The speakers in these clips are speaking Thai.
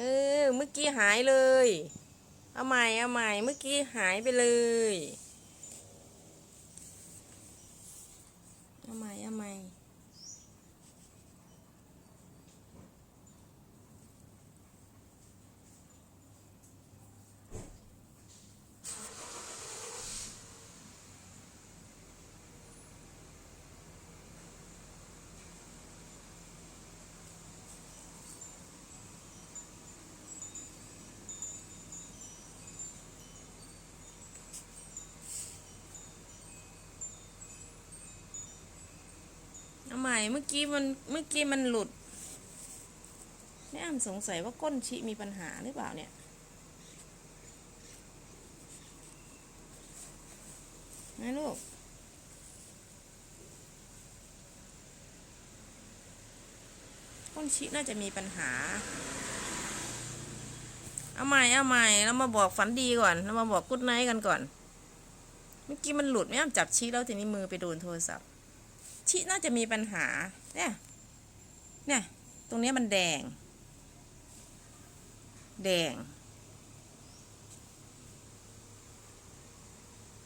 เออ เมื่อกี้หายเลย เอาใหม่ เอาใหม่ เมื่อกี้หายไปเลย เอาใหม่ เอาใหม่ เมื่อกี้มันเมื่อกี้มันหลุดแม่อ้ำสงสัยว่าก้นชิมีปัญหาหรือเปล่าเนี่ย นะลูก ก้นชิน่าจะมีปัญหา เอาใหม่เอาใหม่เรามาบอกฝันดีก่อนเรามาบอกกุ๊ดไนท์กันก่อน เมื่อกี้มันหลุดแม่อ้ำจับชี้แล้วทีนี้มือไปโดนโทรศัพท์ ชิน่าจะมีปัญหา เนี่ย เนี่ย ตรงนี้มันแดง แดง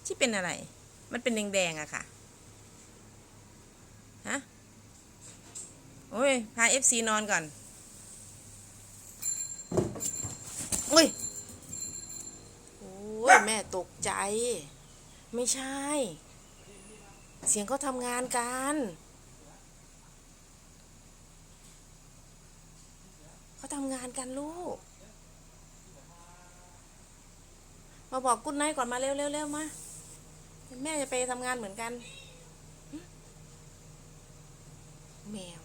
ที่เป็นอะไร มันเป็นแดงๆอะค่ะ ฮะ โอ้ย พาเอฟซีนอนก่อนโอ้ย โอ้ย แม่ตกใจ ไม่ใช่ เสียงเขาทำงานกันเขาทำงานกันลูก มาบอกกุ๊ดไนก่อนมาเร็วเร็วเร็วมาแม่จะไปทำงานเหมือนกัน แมว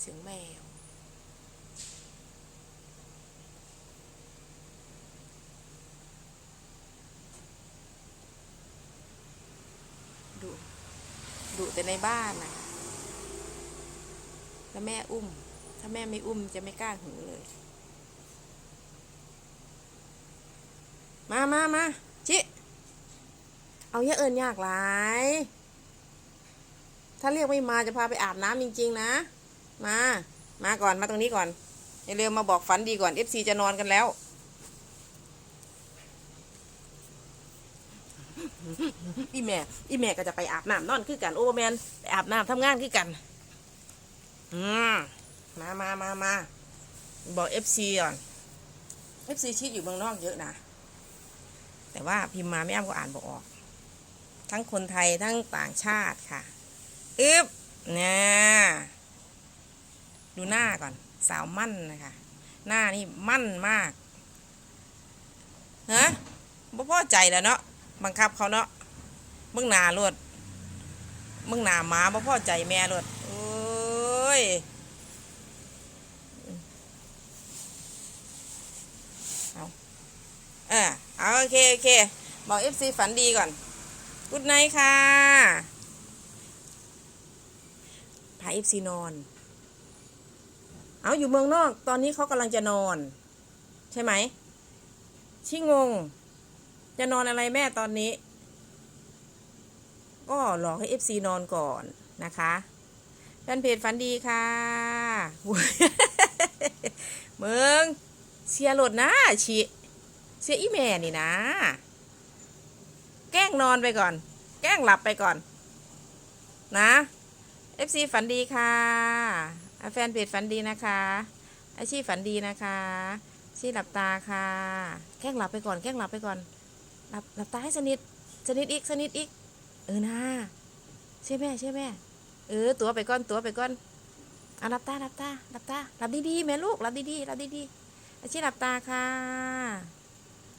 เสียงแมว ดุดุ แต่ในบ้านนะแล้วแม่อุ้ม ถ้าแม่ไม่อุ้มจะไม่กล้าหือเลย มามามาชิเอาเยอะเอินยากหลาย ถ้าเรียกไม่มาจะพาไปอาบน้ำจริง ๆ นะ มา มาก่อน มาตรงนี้ก่อนอย่าเร็วมาบอกฝันดีก่อน FC จะนอนกันแล้ว อีแม่ อีแม่ก็จะไปอาบน้ำนอนคือกัน โอเวอร์แมนไปอาบน้ำทำงานคือกัน อืมมามามามาบอกเอฟซีก่อนเอฟซีชีดอยู่เมืองนอกเยอะนะ แต่ว่าพิมพ์มาไม่อ้ำก็อ่านบอกออก ทั้งคนไทยทั้งต่างชาติค่ะอึบเนี่ยดูหน้าก่อน สาวมั่นนะคะ หน้านี่มั่นมากฮะบ่พอใจแล้วเนาะ บังคับเขาเนาะมึงหนาลวดมึงหนาหมาบ่พ่อใจแม่ลวดโอ้ยเอาเออเอาโอเคโอเคบอกเอฟซีฝันดีก่อนกุดไนท์ค่ะพาเอฟซีนอน เอาอยู่เมืองนอก ตอนนี้เขากำลังจะนอน ใช่ไหม ชิงง จะนอนอะไรแม่ตอนนี้ ก็รอให้ FC นอนก่อนนะคะแฟนเพจฝันดีค่ะเมืองเสียหลดนะชิเสียอีแม่นี่นะ แกล้งนอนไปก่อน แกล้งหลับไปก่อน นะ FC ฝันดีค่ะอะแฟนเพจฝันดีนะคะอาชีพฝันดีนะคะชีหลับตาค่ะ แกล้งหลับไปก่อน แกล้งหลับไปก่อน หลับหลับตาให้สนิทสนิทอีกสนิทอีก เออนะเชื่อแม่เชื่อแม่ เออ ตัวไปก่อนตัวไปก่อนเอาหลับตาหลับตาหลับตาหลับดีๆแม่ลูกหลับดีๆหลับดีๆอาชีพหลับตาค่ะ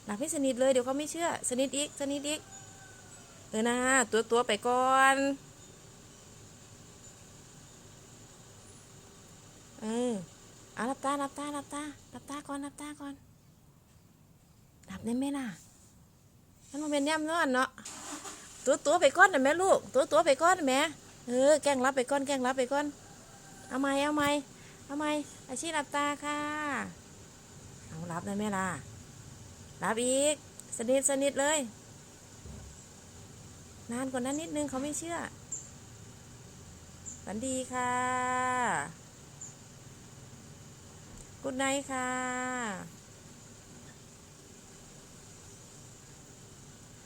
หลับให้สนิทเลยเดี๋ยวเขาไม่เชื่อ สนิทอีกสนิทอีกเออนะตัวตัวไปก่อนเออเอาหลับตาหลับตาหลับตาหลับตาก่อนหลับตาก่อนหลับได้ไหมล่ะ มันมาเป็นย่ำนอนเนาะตัวตัวไปก้อนนะแม่ลูก ตัวตัวไปก้อนนะแม่เออแกล้งรับไปก้อนแกล้งรับไปก้อนเอาไหมเอาไหมเอาไหมอาชีพหลับตาค่ะเอารับได้ไหมล่ะรับอีก สนิทสนิทเลย นานกว่านั้นนิดนึงเขาไม่เชื่อฝันดีค่ะ กุดไนค่ะ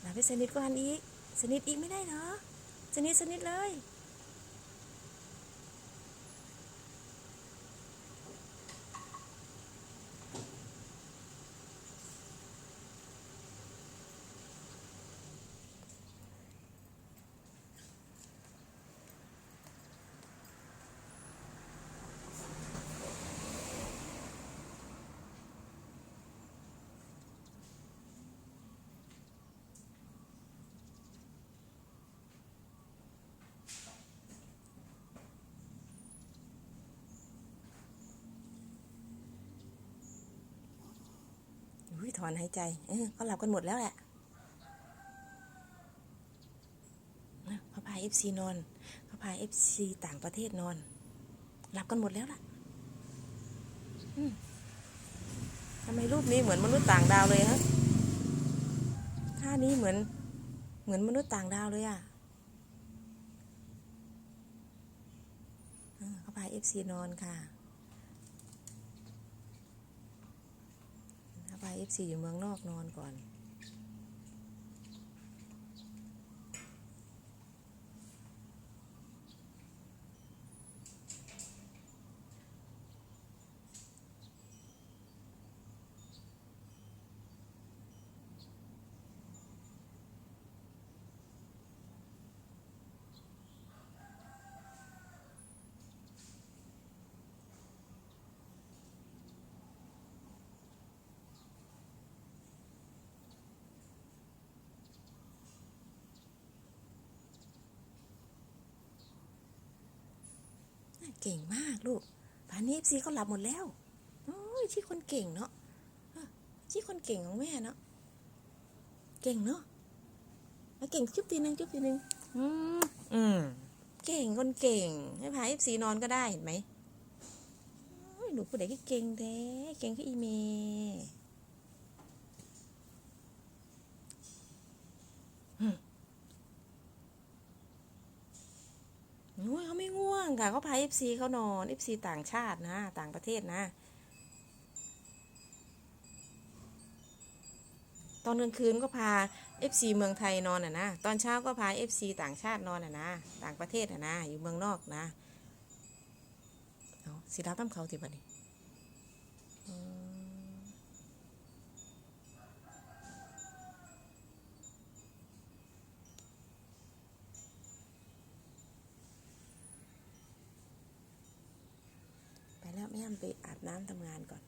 หลับไปสนิทกว่าอันอีก สนิทอีกไม่ได้เหรอ สนิทสนิทเลย ถอนหายใจ เออก็หลับกันหมดแล้วแหละนะเขาพาเอฟซีนอนเขาพาเอฟซีต่างประเทศนอน หลับกันหมดแล้วล่ะทำไมรูปนี้เหมือนมนุษย์ต่างดาวเลยฮะท่านี้เหมือน เหมือนมนุษย์ต่างดาวเลยอะเออเขาพาเอฟซีนอนค่ะ ถ้าพาเอฟซีอยู่เมืองนอกนอนก่อน เก่งมากลูกป่านนี้เอฟซีเขาหลับหมดแล้วโอ้ยชี่คนเก่งเนาะชี่คนเก่งของแม่เนาะเก่งเนาะแล้วเก่งจุ๊บทีนึงจุ๊บทีนึงอืมอืมเก่งคนเก่งให้พาเอฟซีนอนก็ได้เห็นไหมหนูผู้ใดก็เก่งแท้เก่งก็อีเมอืมโอ้ยเขาไม่ง่วง ค่ะเขาพาเอฟซีเขานอนเอฟซีต่างชาตินะ ต่างประเทศนะ ตอนกลางคืนก็พาเอฟซีเมืองไทยนอนอะนะตอนเช้าก็พาเอฟซีต่างชาตินอนอะนะต่างประเทศอะนะอยู่เมืองนอกนะเอาสิรับน้มเขาติบันนี้อืมไปแล้วแม่ยำไปอาบน้ำทำงานก่อน